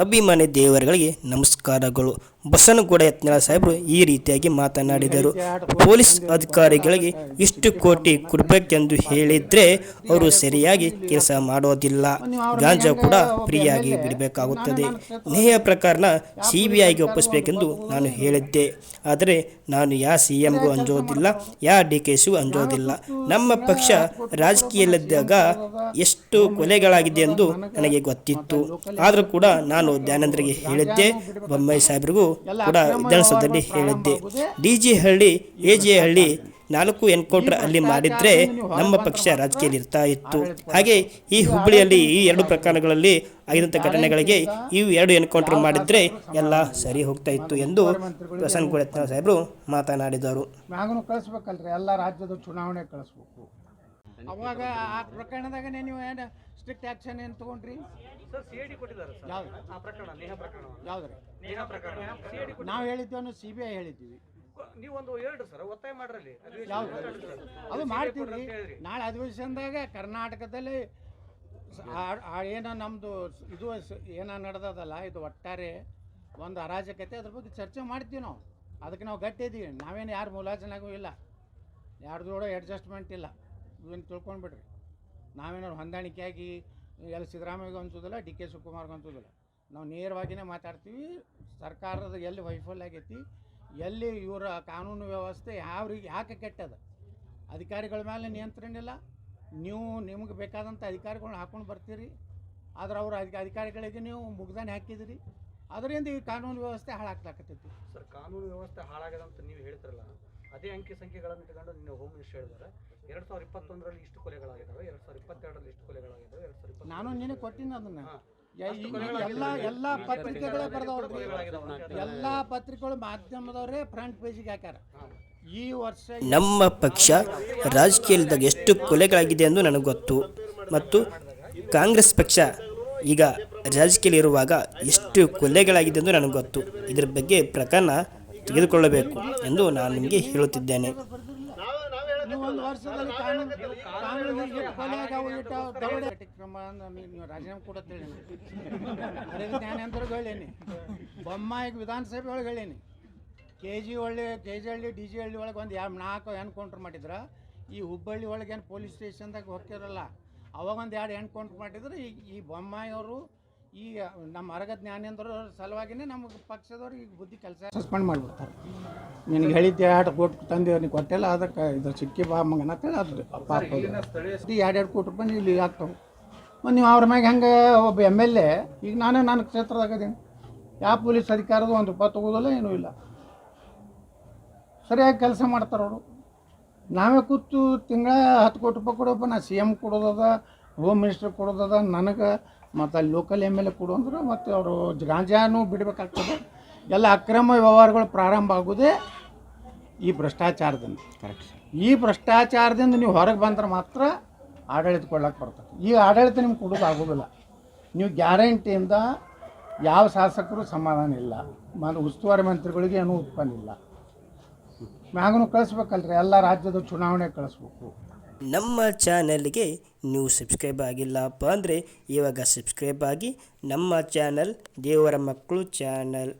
ಅಭಿಮಾನಿ ದೇವರುಗಳಿಗೆ ನಮಸ್ಕಾರಗಳು. ಬಸನಗೌಡ ಯತ್ನಾಳ ಸಾಹೇಬರು ಈ ರೀತಿಯಾಗಿ ಮಾತನಾಡಿದರು. ಪೊಲೀಸ್ ಅಧಿಕಾರಿಗಳಿಗೆ ಇಷ್ಟು ಕೋಟಿ ಕೊಡಬೇಕೆಂದು ಹೇಳಿದ್ರೆ ಅವರು ಸರಿಯಾಗಿ ಕೆಲಸ ಮಾಡೋದಿಲ್ಲ. ಗಾಂಜಾ ಕೂಡ ಫ್ರೀಯಾಗಿ ಬಿಡಬೇಕಾಗುತ್ತದೆ. ನೇಹ ಪ್ರಕಾರನ ಸಿ ಬಿ ಐಗೆ ಒಪ್ಪಿಸಬೇಕೆಂದು ನಾನು ಹೇಳಿದ್ದೆ. ಆದರೆ ನಾನು ಯಾ ಸಿ ಎಂಗೂ ಅಂಜೋದಿಲ್ಲ, ಯಾ ಡಿ ಕೆ ಸಿಗೂ ಅಂಜೋದಿಲ್ಲ. ನಮ್ಮ ಪಕ್ಷ ರಾಜಕೀಯದಲ್ಲಿದ್ದಾಗ ಎಷ್ಟು ಕೊಲೆಗಳಾಗಿದೆ ಎಂದು ನನಗೆ ಗೊತ್ತಿತ್ತು. ಆದರೂ ಕೂಡ ನಾನು ಧ್ಯಾನೇಂದ್ರಿಗೆ ಹೇಳಿದ್ದೆ. ಬೊಮ್ಮಾಯಿ ಸಾಹೇಬ್ರಿಗೂ ಕೂಡ ವಿಧಾನಸೌಧದಲ್ಲಿ ಹೇಳಿದ್ದೆ. D G Halli A G Halli ನಾಲ್ಕು ಎನ್ಕೌಂಟರ್ ಅಲ್ಲಿ ಮಾಡಿದ್ರೆ ನಮ್ಮ ಪಕ್ಷ ರಾಜಕೀಯದಲ್ಲಿ ಇರ್ತಾ ಇತ್ತು. ಹಾಗೆ ಈ ಹುಬ್ಬಳ್ಳಿಯಲ್ಲಿ ಈ ಎರಡು ಪ್ರಕರಣಗಳಲ್ಲಿ ಆಗಿದಂಥ ಘಟನೆಗಳಿಗೆ ಈ ಎರಡು ಎನ್ಕೌಂಟರ್ ಮಾಡಿದ್ರೆ ಎಲ್ಲ ಸರಿ ಹೋಗ್ತಾ ಇತ್ತು ಎಂದು ಪ್ರಸನ್ನ ಸಾಹೇಬರು ಮಾತನಾಡಿದರು. ಎಲ್ಲ ರಾಜ್ಯದ ಚುನಾವಣೆ ಕಳಿಸ್ಬೇಕು. ಅವಾಗ ಆ ಪ್ರಕರಣದಾಗನೇ ನೀವು ಏನು ಸ್ಟ್ರಿಕ್ಟ್ ಆಕ್ಷನ್ ಏನು ತಗೊಂಡ್ರಿ? ಸರ್ ಸಿ ಐ ಡಿ ಕೊಟ್ಟಿದ್ದಾರೆ ಸರ್. ಯಾವ್ದು? ಆ ಪ್ರಕರಣ ನೇಹ ಪ್ರಕರಣ. ಯಾವ್ದ್ರಿ? ನೇಹ ಪ್ರಕರಣ. ಸಿ ಐ ಡಿ ನಾವು ಹೇಳಿದ್ದೇವೆ ಸಿ ಬಿ ಐ ಹೇಳಿದ್ದೀವಿ. ನೀವು ಒಂದು ಹೇಳ್ರಿ ಸರ್ ಒತ್ತಾಯ ಮಾಡ್ರಲ್ಲಿ. ಯಾವ್ದು? ಅದು ಮಾಡ್ತೀವಿ. ನಾಳೆ ಅಧಿವೇಶನದಾಗ ಕರ್ನಾಟಕದಲ್ಲಿ ಏನ ಆ- ಆ ಏನೋ ನಮ್ಮದು ಇದು ಏನ ನಡೆದದಲ್ಲ ಇದು ಒಟ್ಟಾರೆ ಒಂದು ಅರಾಜಕತೆ. ಅದ್ರ ಬಗ್ಗೆ ಚರ್ಚೆ ಮಾಡ್ತೀವಿ ನಾವು. ಅದಕ್ಕೆ ನಾವು ಗಟ್ಟಿ ಇದ್ದೀವಿ ನಾವೇನು ಯಾರು ಮುಲಾಜನಾಗೂ ಇಲ್ಲ. ಯಾರ್ದು ಅಡ್ಜಸ್ಟ್ಮೆಂಟ್ ಇಲ್ಲ. ಇವೇನು ತಿಳ್ಕೊಂಡ್ಬಿಡ್ರಿ. ನಾವೇನಾದ್ರು ಹೊಂದಾಣಿಕೆಯಾಗಿ ಎಲ್ಲಿ ಸಿದ್ದರಾಮಯ್ಯಗೂ ಅನ್ಸೋದಿಲ್ಲ, ಡಿ ಕೆ ಶಿವಕುಮಾರ್ಗೂ ಅನ್ಸೋದಿಲ್ಲ. ನಾವು ನೇರವಾಗಿಯೇ ಮಾತಾಡ್ತೀವಿ, ಸರ್ಕಾರದ ಎಲ್ಲಿ ವೈಫಲ್ಯ ಆಗೈತಿ, ಎಲ್ಲಿ ಇವರ ಕಾನೂನು ವ್ಯವಸ್ಥೆ ಯಾವ ರೀತಿ ಯಾಕೆ ಕೆಟ್ಟದ? ಅಧಿಕಾರಿಗಳ ಮೇಲೆ ನಿಯಂತ್ರಣ ಇಲ್ಲ. ನೀವು ನಿಮಗೆ ಬೇಕಾದಂಥ ಅಧಿಕಾರಿಗಳನ್ನ ಹಾಕೊಂಡು ಬರ್ತೀರಿ. ಆದ್ರೆ ಅವರು ಅಧಿಕ, ಅಧಿಕಾರಿಗಳಿಗೆ ನೀವು ಮುಗ್ದಾನೆ ಹಾಕಿದಿರಿ. ಅದರಿಂದ ಈ ಕಾನೂನು ವ್ಯವಸ್ಥೆ ಹಾಳಾಗ್ಲಾಕತ್ತೈತಿ. ಸರ್, ಕಾನೂನು ವ್ಯವಸ್ಥೆ ಹಾಳಾಗದಂತ ನೀವು ಹೇಳ್ತಿರಲ್ಲ ಅದೇ ಅಂಕಿ ಸಂಖ್ಯೆಗಳನ್ನು ಇಟ್ಕೊಂಡು ನಿನ್ನೆ ಹೋಮ್ ಮಿನಿಸ್ಟರ್ ಹೇಳಿದ್ದಾರೆ. ಎರಡ್ ಸಾವಿರದ ಇಪ್ಪತ್ತೊಂದರಲ್ಲಿ ಇಷ್ಟು ಕೊಲೆಗಳಾಗಿದ್ದಾವೆ ಎರಡ್ ಸಾವಿರದ ಇಪ್ಪತ್ತೆರಡರಲ್ಲಿ ಇಷ್ಟು ಕೊಲೆಗಳಾಗಿದ್ದಾವೆ ಎರಡ್ ಸಾವಿರದ ನಾನು ನಿನಗೆ ಕೊಟ್ಟಿನ ಅದನ್ನ. ಎಲ್ಲ ಎಲ್ಲ ಪತ್ರಿಕೆಗಳೇ ಬರ್ದವ್ರಿ. ಎಲ್ಲ ಪತ್ರಿಕೆಗಳು ಮಾಧ್ಯಮದವರೇ ಫ್ರಂಟ್ ಪೇಜಿಗೆ ಹಾಕ್ಯಾರ. ಈ ವರ್ಷ ನಮ್ಮ ಪಕ್ಷ ರಾಜಕೀಯದಾಗ ಎಷ್ಟು ಕೊಲೆಗಳಾಗಿದೆ ಎಂದು ನನಗೆ ಗೊತ್ತು. ಮತ್ತು ಕಾಂಗ್ರೆಸ್ ಪಕ್ಷ ಈಗ ರಾಜಕೀಯ ಇರುವಾಗ ಎಷ್ಟು ಕೊಲೆಗಳಾಗಿದೆ ಎಂದು ನನಗೆ ಗೊತ್ತು. ಇದರ ಬಗ್ಗೆ ಪ್ರಕರಣ ತೆಗೆದುಕೊಳ್ಳಬೇಕು ಎಂದು ನಾನು ನಿಮಗೆ ಹೇಳುತ್ತಿದ್ದೇನೆ. ರಾಜೀನಾಮೆ ಬೊಮ್ಮಾಯಿಗೆ ವಿಧಾನಸಭೆ ಒಳಗೆ ಹೇಳೀನಿ K G Halli K G Halli D G Halli ಒಳಗೆ ಒಂದು ಎರಡು ನಾಲ್ಕು ಎನ್ಕೌಂಟ್ರ್ ಮಾಡಿದ್ರೆ ಈ ಹುಬ್ಬಳ್ಳಿ ಒಳಗೆ ಏನು ಪೊಲೀಸ್ ಸ್ಟೇಷನ್ದಾಗ ಹೋಗ್ತಿರಲ್ಲ ಅವಾಗ ಒಂದು ಎರಡು ಎನ್ಕೌಂಟ್ರ್ ಮಾಡಿದ್ರೆ, ಈ ಈ ಬೊಮ್ಮಾಯಿ ಈ ನಮ್ಮ ಅರಗ ಜ್ಞಾನೇಂದ್ರ ಸಲುವಾಗಿನೇ ನಮಗೆ ಪಕ್ಷದವ್ರಿಗೆ ಈಗ ಬುದ್ಧಿ ಕೆಲಸ ಸಸ್ಪೆಂಡ್ ಮಾಡಿಬಿಡ್ತಾರೆ. ನಿನಗೆ ಹೇಳಿದ್ದೆ ಎರಡು ಕೋಟಿ ತಂದೆ ನೀನು ಕೊಟ್ಟಿಲ್ಲ ಅದಕ್ಕೆ ಇದು ಸಿಕ್ಕಿ ಬಾ ಮಗನ ಅಂತೇಳಿ ಅದು ಪಾಪ ಎರಡು ಎರಡು ಕೋಟಿ ರೂಪಾಯಿ ಇಲ್ಲಿ ಆಗ್ತಾವೆ ಮತ್ತು ನೀವು ಅವ್ರ ಮ್ಯಾಗೆ ಹೆಂಗೆ ಒಬ್ಬ ಎಂ ಎಲ್ ಎ ಈಗ ನಾನೇ ನನ್ನ ಕ್ಷೇತ್ರದಾಗ ಅದೀನಿ ಯಾವ ಪೊಲೀಸ್ ಅಧಿಕಾರದ ಒಂದು ರೂಪಾಯಿ ತೊಗೋದಲ್ಲ ಏನೂ ಇಲ್ಲ. ಸರಿಯಾಗಿ ಕೆಲಸ ಮಾಡ್ತಾರೆ ಅವರು. ನಾವೇ ಕೂತು ತಿಂಗಳ ಹತ್ತು ಕೋಟಿ ರೂಪಾಯಿ ಕೊಡೋಪ್ಪ ನಾ ಸಿ ಎಂ ಕೊಡೋದದ ಹೋಮ್ ಮಿನಿಸ್ಟರ್ ಕೊಡೋದದ ನನಗೆ ಮತ್ತು ಅಲ್ಲಿ ಲೋಕಲ್ ಎಂ ಎಲ್ ಎ ಕೊಡು ಅಂದ್ರೆ ಮತ್ತು ಅವರು ಗಾಂಜಾನು ಬಿಡಬೇಕಾಗ್ತದೆ. ಎಲ್ಲ ಅಕ್ರಮ ವ್ಯವಹಾರಗಳು ಪ್ರಾರಂಭ ಆಗೋದೇ ಈ ಭ್ರಷ್ಟಾಚಾರದಿಂದ. ಕರೆಕ್ಟ್ ಈ ಭ್ರಷ್ಟಾಚಾರದಿಂದ ನೀವು ಹೊರಗೆ ಬಂದ್ರೆ ಮಾತ್ರ ಆಡಳಿತ ಕೊಡ್ಲಕ್ಕೆ ಬರ್ತದೆ. ಈ ಆಡಳಿತ ನಿಮ್ಗೆ ಕೊಡೋದು ಆಗೋದಿಲ್ಲ. ನೀವು ಗ್ಯಾರಂಟಿಯಿಂದ ಯಾವ ಶಾಸಕರು ಸಮಾಧಾನ ಇಲ್ಲ. ಮತ್ತು ಉಸ್ತುವಾರಿ ಮಂತ್ರಿಗಳಿಗೆ ಏನೂ ಉತ್ಪನ್ನ ಇಲ್ಲ ಮ್ಯಾಗನು ಕಳಿಸ್ಬೇಕಲ್ರಿ ಎಲ್ಲ ರಾಜ್ಯದ ಚುನಾವಣೆ ಕಳಿಸ್ಬೇಕು. ನಮ್ಮ ಚಾನಲ್ಗೆ ನೀವು ಸಬ್ಸ್ಕ್ರೈಬ್ ಆಗಿಲ್ಲಪ್ಪ ಅಂದರೆ ಇವಾಗ ಸಬ್ಸ್ಕ್ರೈಬ್ ಆಗಿ ನಮ್ಮ ಚಾನಲ್ ದೇವರ ಮಕ್ಕಳು ಚಾನಲ್